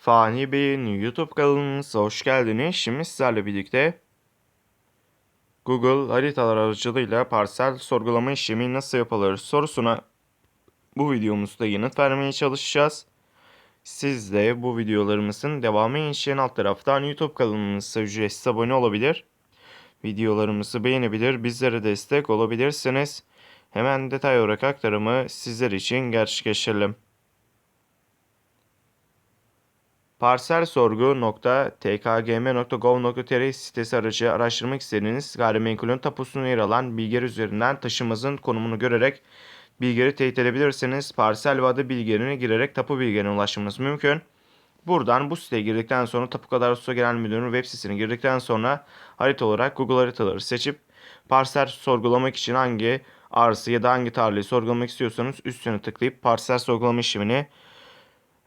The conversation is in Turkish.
Fani Bey'in YouTube kanalımıza hoş geldiniz. Şimdi sizlerle birlikte Google haritalar aracılığıyla parsel sorgulama işlemi nasıl yapılır sorusuna bu videomuzda yanıt vermeye çalışacağız. Siz de bu videolarımızın devamı için alt taraftan YouTube kanalımıza ücretsiz abone olabilir. Videolarımızı beğenebilir, bizlere destek olabilirsiniz. Hemen detay olarak aktarımı sizler için gerçekleştirelim. parselsorgu.tkgm.gov.tr sitesi aracı araştırmak istediğiniz gayrimenkulün tapusuna yer alan bilgiler üzerinden taşımazın konumunu görerek bilgileri teyit edebilirsiniz. Parsel ve adı bilgilerine girerek tapu bilgilerine ulaşmanız mümkün. Buradan bu siteye girdikten sonra Tapu Kadar Su Genel Müdürlüğü web sitesine girdikten sonra harita olarak Google haritaları seçip parsel sorgulamak için hangi arsa ya da hangi tarlayı sorgulamak istiyorsanız üstüne tıklayıp parsel sorgulama işlemini